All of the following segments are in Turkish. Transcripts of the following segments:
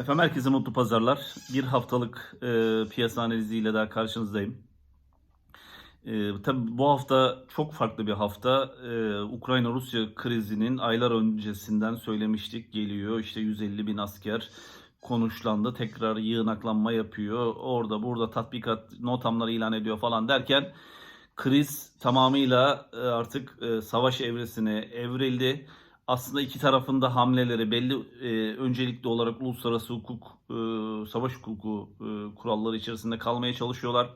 Efendim herkese mutlu pazarlar. Bir haftalık e, piyasa analiziyle daha karşınızdayım. E, tabii bu hafta çok farklı bir hafta. E, Ukrayna-Rusya krizinin aylar öncesinden söylemiştik geliyor. İşte 150 bin asker konuşlandı. Tekrar yığınaklanma yapıyor. Orada burada tatbikat notamları ilan ediyor falan derken kriz tamamıyla e, artık e, savaş evresine evrildi. Aslında iki tarafın da hamleleri belli e, öncelikli olarak uluslararası hukuk, e, savaş hukuku e, kuralları içerisinde kalmaya çalışıyorlar.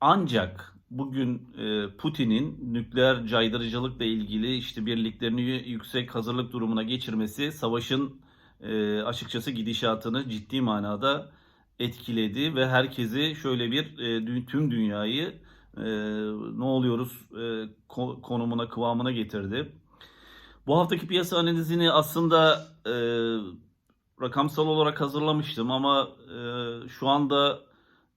Ancak bugün e, Putin'in nükleer caydırıcılıkla ilgili işte birliklerini yüksek hazırlık durumuna geçirmesi savaşın e, açıkçası gidişatını ciddi manada etkiledi ve herkesi şöyle bir e, tüm dünyayı e, ne oluyoruz e, ko- konumuna kıvamına getirdi. Bu haftaki piyasa analizini aslında e, rakamsal olarak hazırlamıştım ama e, şu anda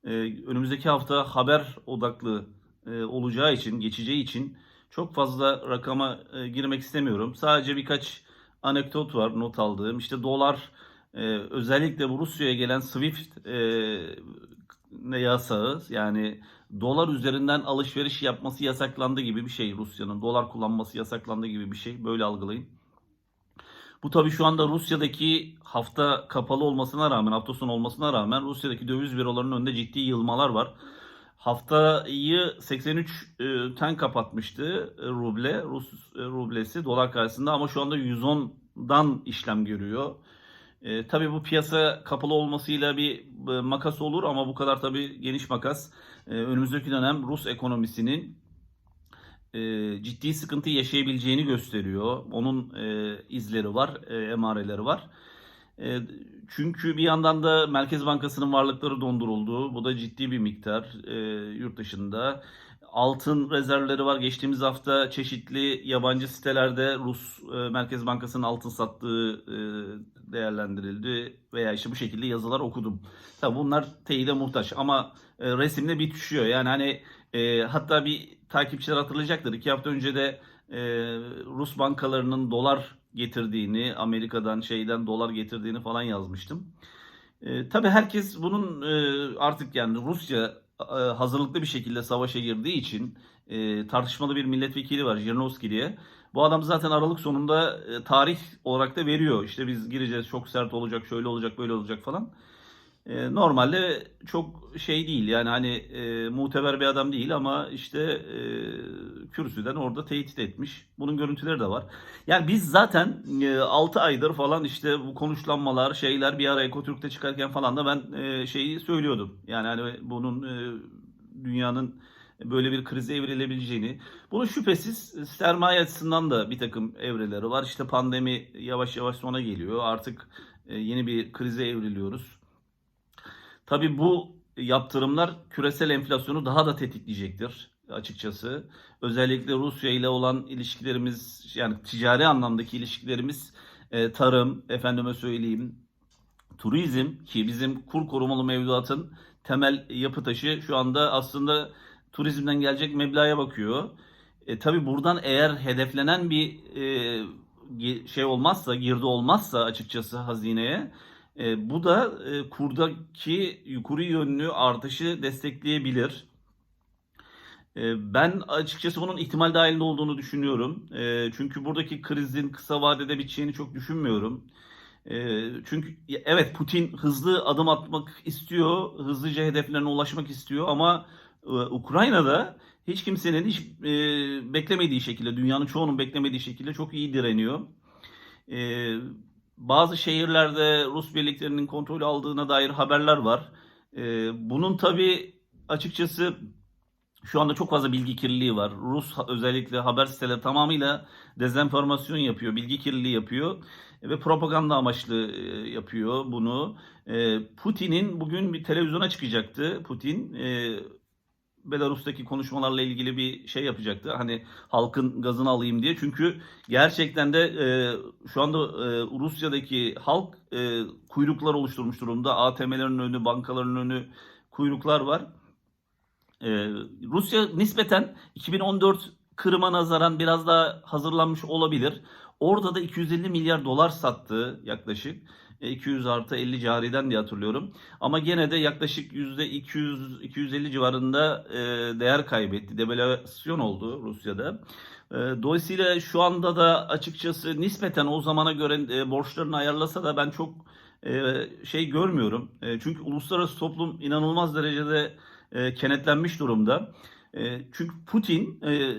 e, önümüzdeki hafta haber odaklı e, olacağı için, geçeceği için çok fazla rakama e, girmek istemiyorum. Sadece birkaç anekdot var not aldığım. İşte dolar e, özellikle bu Rusya'ya gelen SWIFT e, yasağı yani dolar üzerinden alışveriş yapması yasaklandı gibi bir şey Rusya'nın. Dolar kullanması yasaklandı gibi bir şey. Böyle algılayın. Bu tabii şu anda Rusya'daki hafta kapalı olmasına rağmen, hafta sonu olmasına rağmen Rusya'daki döviz bürolarının önünde ciddi yılmalar var. Haftayı 83'ten kapatmıştı e, ruble, Rus e, rublesi dolar karşısında ama şu anda 110'dan işlem görüyor. E, tabii bu piyasa kapalı olmasıyla bir e, makas olur ama bu kadar tabii geniş makas. E, önümüzdeki dönem Rus ekonomisinin e, ciddi sıkıntı yaşayabileceğini gösteriyor. Onun e, izleri var, e, emareleri var. E, çünkü bir yandan da Merkez Bankası'nın varlıkları donduruldu. Bu da ciddi bir miktar e, yurt dışında. Altın rezervleri var. Geçtiğimiz hafta çeşitli yabancı sitelerde Rus e, Merkez Bankası'nın altın sattığı e, değerlendirildi veya işte bu şekilde yazılar okudum. Tabii bunlar teyide muhtaç ama e, resimde bitişiyor. Yani hani e, hatta bir takipçiler hatırlayacaktır. İki hafta önce de e, Rus bankalarının dolar getirdiğini, Amerika'dan şeyden dolar getirdiğini falan yazmıştım. E, tabii herkes bunun e, artık yani Rusya e, hazırlıklı bir şekilde savaşa girdiği için e, tartışmalı bir milletvekili var Zhirinovskiy diye. Bu adam zaten Aralık sonunda e, tarih olarak da veriyor. İşte biz gireceğiz çok sert olacak, şöyle olacak, böyle olacak falan. E, normalde çok şey değil yani hani e, muteber bir adam değil ama işte e, kürsüden orada tehdit etmiş. Bunun görüntüleri de var. Yani biz zaten e, 6 aydır falan işte bu konuşlanmalar şeyler bir ara Ekotürk'te çıkarken falan da ben e, şeyi söylüyordum. Yani hani bunun e, dünyanın böyle bir krize evrilebileceğini. Bunun şüphesiz sermaye açısından da bir takım evreleri var. İşte pandemi yavaş yavaş sona geliyor. Artık e, yeni bir krize evriliyoruz. Tabii bu yaptırımlar küresel enflasyonu daha da tetikleyecektir açıkçası. Özellikle Rusya ile olan ilişkilerimiz yani ticari anlamdaki ilişkilerimiz e, tarım, efendime söyleyeyim turizm ki bizim kur korumalı mevduatın temel yapı taşı şu anda aslında turizmden gelecek meblağa bakıyor. E, tabii buradan eğer hedeflenen bir e, şey olmazsa, girdi olmazsa açıkçası hazineye e, bu da e, kurdaki yukarı yönlü artışı destekleyebilir. E, ben açıkçası bunun ihtimal dahilinde olduğunu düşünüyorum. E, çünkü buradaki krizin kısa vadede biteceğini çok düşünmüyorum. E, çünkü evet Putin hızlı adım atmak istiyor, hızlıca hedeflerine ulaşmak istiyor ama Ukrayna'da hiç kimsenin hiç e, beklemediği şekilde, dünyanın çoğunun beklemediği şekilde çok iyi direniyor. E, bazı şehirlerde Rus birliklerinin kontrolü aldığına dair haberler var. E, bunun tabii açıkçası şu anda çok fazla bilgi kirliliği var. Rus özellikle haber siteleri tamamıyla dezenformasyon yapıyor, bilgi kirliliği yapıyor ve propaganda amaçlı e, yapıyor bunu. Putin'in bugün bir televizyona çıkacaktı. Putin e, Belarus'taki konuşmalarla ilgili bir şey yapacaktı. Hani halkın gazını alayım diye. Çünkü gerçekten de e, şu anda e, Rusya'daki halk e, kuyruklar oluşturmuş durumda. ATM'lerin önü, bankaların önü kuyruklar var. Ee, Rusya nispeten 2014 Kırım'a nazaran biraz daha hazırlanmış olabilir. Orada da 250 milyar dolar sattı yaklaşık. E, 200 artı 50 cariden diye hatırlıyorum. Ama gene de yaklaşık %200-250 civarında e, değer kaybetti. Devalüasyon oldu Rusya'da. E, Dolayısıyla şu anda da açıkçası nispeten o zamana göre e, borçlarını ayarlasa da ben çok e, şey görmüyorum. E, Çünkü uluslararası toplum inanılmaz derecede e, kenetlenmiş durumda. E, Çünkü Putin e,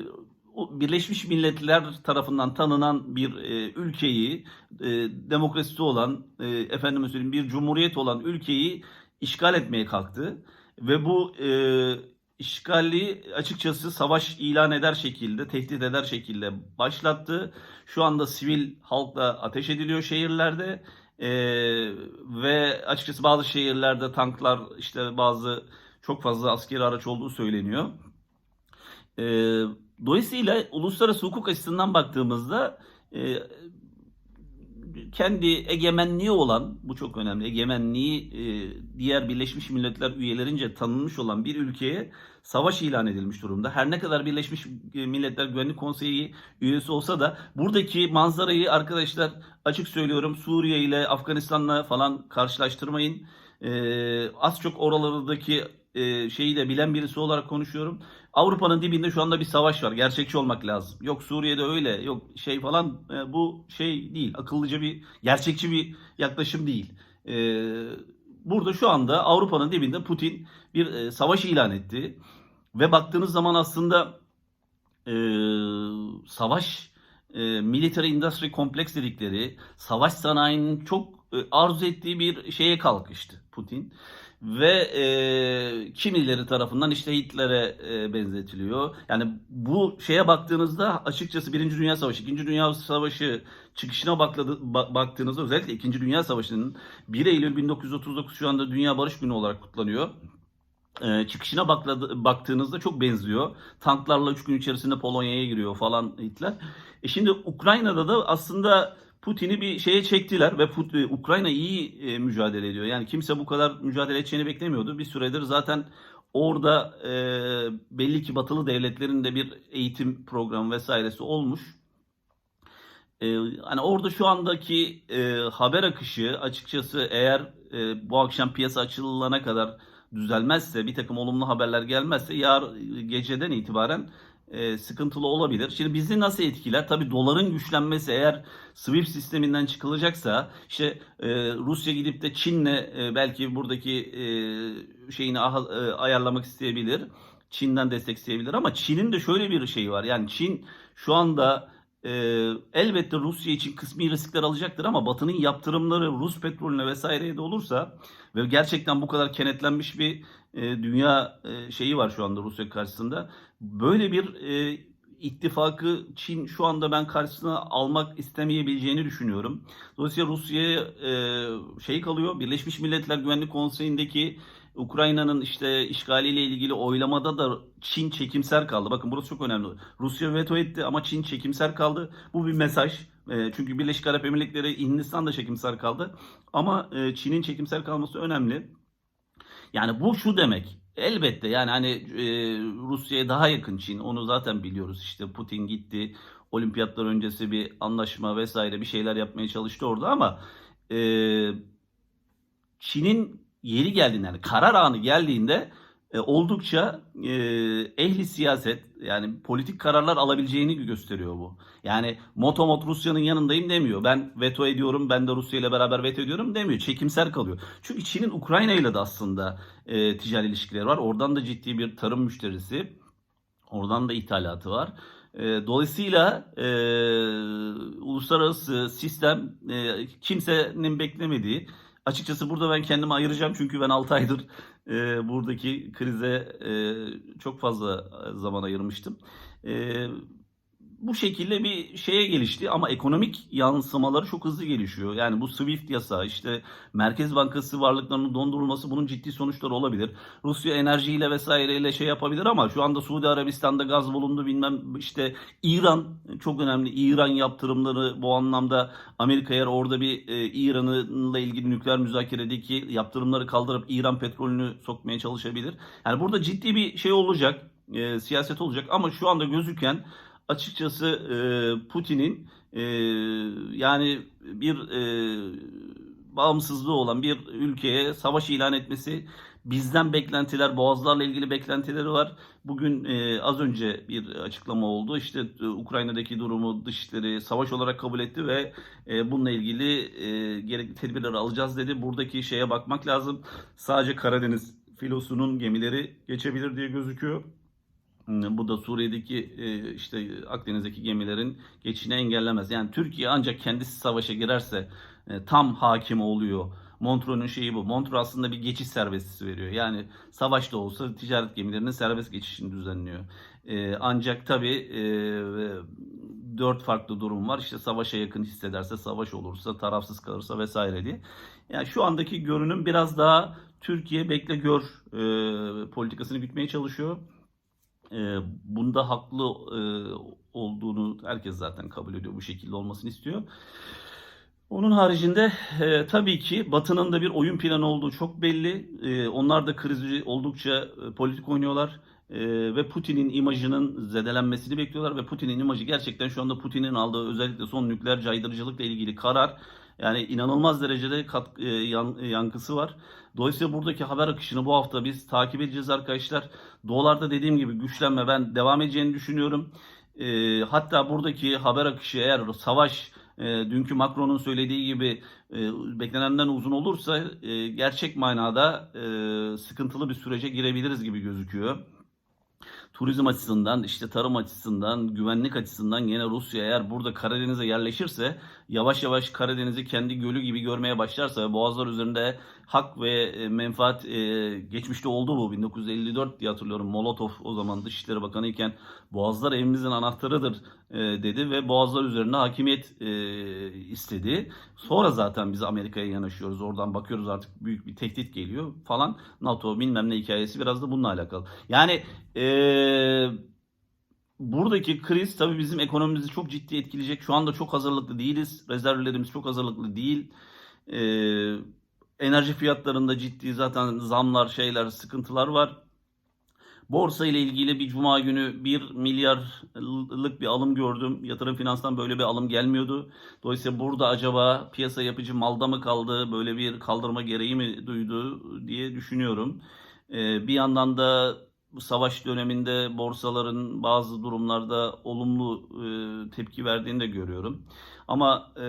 Birleşmiş Milletler tarafından tanınan bir e, ülkeyi, e, demokrasisi olan, e, efendime söyleyeyim bir cumhuriyet olan ülkeyi işgal etmeye kalktı ve bu e, işgali açıkçası savaş ilan eder şekilde, tehdit eder şekilde başlattı. Şu anda sivil halkla ateş ediliyor şehirlerde E, ve açıkçası bazı şehirlerde tanklar, işte bazı çok fazla askeri araç olduğu söyleniyor. E, dolayısıyla uluslararası hukuk açısından baktığımızda e, kendi egemenliği olan, bu çok önemli, egemenliği e, diğer Birleşmiş Milletler üyelerince tanınmış olan bir ülkeye savaş ilan edilmiş durumda. Her ne kadar Birleşmiş Milletler Güvenlik Konseyi üyesi olsa da buradaki manzarayı arkadaşlar açık söylüyorum Suriye ile Afganistan'la falan karşılaştırmayın. E, az çok oralardaki e, bilen birisi olarak konuşuyorum. Avrupa'nın dibinde şu anda bir savaş var. Gerçekçi olmak lazım. Yok Suriye'de öyle, yok şey falan e, bu şey değil. Akıllıca bir, gerçekçi bir yaklaşım değil. E, burada şu anda Avrupa'nın dibinde Putin bir e, savaş ilan etti. Ve baktığınız zaman aslında e, savaş e, military industry complex dedikleri savaş sanayinin çok e, arzu ettiği bir şeye kalkıştı Putin ve e, kimileri tarafından işte Hitler'e e, benzetiliyor. Yani bu şeye baktığınızda açıkçası Birinci Dünya Savaşı, İkinci Dünya Savaşı çıkışına bakladı, ba- baktığınızda özellikle İkinci Dünya Savaşı'nın 1 Eylül 1939 şu anda Dünya Barış Günü olarak kutlanıyor. E, çıkışına bakladı, baktığınızda çok benziyor. Tanklarla 3 gün içerisinde Polonya'ya giriyor falan Hitler. E şimdi Ukrayna'da da aslında Putin'i bir şeye çektiler ve Put- e, Ukrayna iyi e, mücadele ediyor. Yani kimse bu kadar mücadele edeceğini beklemiyordu. Bir süredir zaten orada e, belli ki batılı devletlerin de bir eğitim programı vesairesi olmuş. E, hani orada şu andaki e, haber akışı açıkçası eğer e, bu akşam piyasa açılana kadar düzelmezse, bir takım olumlu haberler gelmezse yar geceden itibaren e, sıkıntılı olabilir. Şimdi bizi nasıl etkiler? Tabii doların güçlenmesi eğer SWIFT sisteminden çıkılacaksa işte e, Rusya gidip de Çin'le e, belki buradaki e, şeyini aha- e, ayarlamak isteyebilir. Çin'den destek isteyebilir ama Çin'in de şöyle bir şeyi var. Yani Çin şu anda e, elbette Rusya için kısmi riskler alacaktır ama Batı'nın yaptırımları Rus petrolüne vesaireye de olursa ve gerçekten bu kadar kenetlenmiş bir e, dünya e, şeyi var şu anda Rusya karşısında. Böyle bir e, ittifakı Çin şu anda ben karşısına almak istemeyebileceğini düşünüyorum. Dolayısıyla Rusya'ya e, şey kalıyor. Birleşmiş Milletler Güvenlik Konseyi'ndeki Ukrayna'nın işte işgaliyle ilgili oylamada da Çin çekimser kaldı. Bakın burası çok önemli. Rusya veto etti ama Çin çekimser kaldı. Bu bir mesaj. E, çünkü Birleşik Arap Emirlikleri, Hindistan da çekimser kaldı. Ama e, Çin'in çekimser kalması önemli. Yani bu şu demek. Elbette yani hani e, Rusya'ya daha yakın Çin. Onu zaten biliyoruz. İşte Putin gitti. Olimpiyatlar öncesi bir anlaşma vesaire bir şeyler yapmaya çalıştı orada ama Çin'in yeri geldiğinde yani karar anı geldiğinde e, oldukça e, ehli siyaset yani politik kararlar alabileceğini gösteriyor bu. Yani motomot Rusya'nın yanındayım demiyor. Ben veto ediyorum, ben de Rusya ile beraber veto ediyorum demiyor. Çekimser kalıyor. Çünkü Çin'in Ukrayna ile de aslında e, ticari ilişkileri var. Oradan da ciddi bir tarım müşterisi. Oradan da ithalatı var. E, dolayısıyla e, uluslararası sistem e, kimsenin beklemediği. Açıkçası burada ben kendimi ayıracağım çünkü ben 6 aydır e, buradaki krize e, çok fazla zaman ayırmıştım. E, bu şekilde bir şeye gelişti ama ekonomik yansımaları çok hızlı gelişiyor. Yani bu SWIFT yasağı işte Merkez Bankası varlıklarının dondurulması bunun ciddi sonuçları olabilir. Rusya enerjiyle vesaireyle şey yapabilir ama şu anda Suudi Arabistan'da gaz bulundu bilmem işte İran çok önemli. İran yaptırımları bu anlamda Amerika eğer orada bir e, İran'la ilgili nükleer müzakeredeki yaptırımları kaldırıp İran petrolünü sokmaya çalışabilir. Yani burada ciddi bir şey olacak, e, siyaset olacak ama şu anda gözüken açıkçası e, Putin'in e, yani bir e, bağımsızlığı olan bir ülkeye savaş ilan etmesi bizden beklentiler, boğazlarla ilgili beklentileri var. Bugün e, az önce bir açıklama oldu. İşte e, Ukrayna'daki durumu dışişleri savaş olarak kabul etti ve e, bununla ilgili e, gerekli tedbirleri alacağız dedi. Buradaki şeye bakmak lazım. Sadece Karadeniz filosunun gemileri geçebilir diye gözüküyor. Bu da Suriye'deki e, işte Akdeniz'deki gemilerin geçişini engellemez. Yani Türkiye ancak kendisi savaşa girerse e, tam hakim oluyor. Montreux'un şeyi bu. Montreux aslında bir geçiş serbestisi veriyor. Yani savaşta olsa ticaret gemilerinin serbest geçişini düzenliyor. E, ancak tabii dört farklı durum var. İşte savaşa yakın hissederse, savaş olursa, tarafsız kalırsa vesaire diye. Yani şu andaki görünüm biraz daha Türkiye bekle gör politikasını gütmeye çalışıyor. Bunda haklı olduğunu herkes zaten kabul ediyor. Bu şekilde olmasını istiyor. Onun haricinde e, tabii ki Batı'nın da bir oyun planı olduğu çok belli. E, onlar da krizi oldukça e, politik oynuyorlar. E, ve Putin'in imajının zedelenmesini bekliyorlar. Ve Putin'in imajı gerçekten şu anda Putin'in aldığı özellikle son nükleer caydırıcılıkla ilgili karar yani inanılmaz derecede kat, e, yan- yankısı var. Dolayısıyla buradaki haber akışını bu hafta biz takip edeceğiz arkadaşlar. Dolarda dediğim gibi güçlenme ben devam edeceğini düşünüyorum. E, hatta buradaki haber akışı eğer savaş e, dünkü Macron'un söylediği gibi e, beklenenden uzun olursa e, gerçek manada e, sıkıntılı bir sürece girebiliriz gibi gözüküyor. Turizm açısından, işte tarım açısından, güvenlik açısından yine Rusya eğer burada Karadeniz'e yerleşirse yavaş yavaş Karadeniz'i kendi gölü gibi görmeye başlarsa ve boğazlar üzerinde hak ve e, menfaat e, geçmişte oldu bu 1954 diye hatırlıyorum Molotov o zaman Dışişleri Bakanı iken boğazlar evimizin anahtarıdır e, dedi ve boğazlar üzerine hakimiyet istedi. Sonra zaten biz Amerika'ya yanaşıyoruz oradan bakıyoruz artık büyük bir tehdit geliyor falan NATO bilmem ne hikayesi biraz da bununla alakalı. Yani eee buradaki kriz tabii bizim ekonomimizi çok ciddi etkileyecek. Şu anda çok hazırlıklı değiliz. Rezervlerimiz çok hazırlıklı değil. Ee, enerji fiyatlarında ciddi zaten zamlar, şeyler, sıkıntılar var. Borsa ile ilgili bir cuma günü 1 milyarlık bir alım gördüm. Yatırım finanstan böyle bir alım gelmiyordu. Dolayısıyla burada acaba piyasa yapıcı malda mı kaldı, böyle bir kaldırma gereği mi duydu diye düşünüyorum. Ee, bir yandan da savaş döneminde borsaların bazı durumlarda olumlu e, tepki verdiğini de görüyorum. Ama e,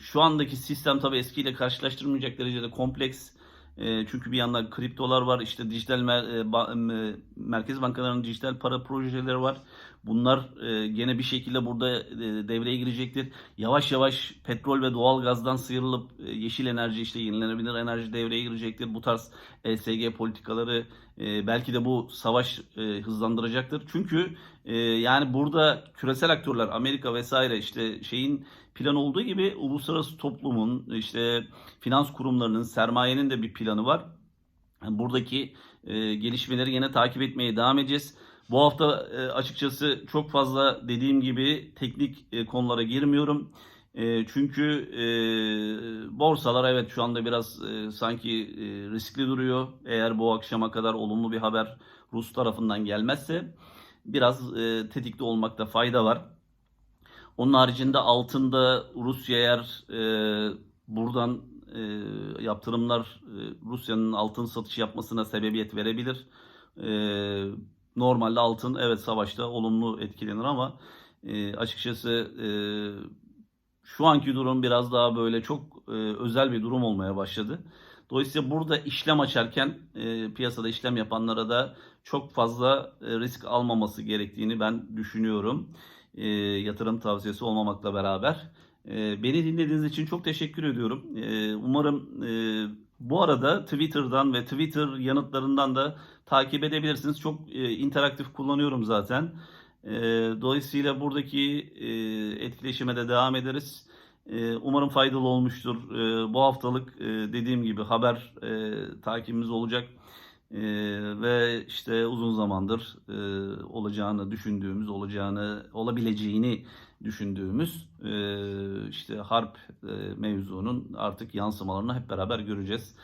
şu andaki sistem tabii eskiyle karşılaştırılmayacak derecede kompleks. E, çünkü bir yandan kriptolar var, işte dijital mer- e, ba- merkez bankalarının dijital para projeleri var. Bunlar e, gene bir şekilde burada e, devreye girecektir. Yavaş yavaş petrol ve doğal gazdan sıyrılıp e, yeşil enerji işte yenilenebilir enerji devreye girecektir. Bu tarz ESG politikaları e, belki de bu savaş e, hızlandıracaktır. Çünkü e, yani burada küresel aktörler Amerika vesaire işte şeyin plan olduğu gibi uluslararası toplumun işte finans kurumlarının sermayenin de bir planı var. Buradaki e, gelişmeleri yine takip etmeye devam edeceğiz. Bu hafta e, açıkçası çok fazla dediğim gibi teknik e, konulara girmiyorum. E, çünkü e, borsalar evet şu anda biraz e, sanki e, riskli duruyor. Eğer bu akşama kadar olumlu bir haber Rus tarafından gelmezse biraz e, tetikte olmakta fayda var. Onun haricinde altında Rusya eğer e, buradan e, yaptırımlar e, Rusya'nın altın satış yapmasına sebebiyet verebilir. E, normalde altın evet savaşta olumlu etkilenir ama e, açıkçası e, şu anki durum biraz daha böyle çok e, özel bir durum olmaya başladı. Dolayısıyla burada işlem açarken e, piyasada işlem yapanlara da çok fazla e, risk almaması gerektiğini ben düşünüyorum. E, yatırım tavsiyesi olmamakla beraber. E, beni dinlediğiniz için çok teşekkür ediyorum. E, umarım e, bu arada Twitter'dan ve Twitter yanıtlarından da takip edebilirsiniz. Çok e, interaktif kullanıyorum zaten. E, dolayısıyla buradaki e, etkileşime de devam ederiz. E, umarım faydalı olmuştur. E, bu haftalık e, dediğim gibi haber e, takibimiz olacak. E, ve işte uzun zamandır e, olacağını düşündüğümüz, olacağını, olabileceğini düşündüğümüz işte harp mevzunun artık yansımalarını hep beraber göreceğiz.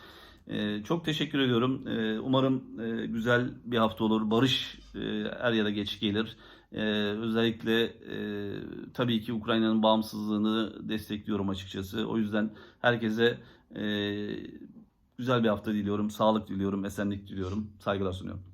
Çok teşekkür ediyorum. Umarım güzel bir hafta olur. Barış er ya da geç gelir. Ee, özellikle e, tabii ki Ukrayna'nın bağımsızlığını destekliyorum açıkçası. O yüzden herkese e, güzel bir hafta diliyorum, sağlık diliyorum, esenlik diliyorum, saygılar sunuyorum.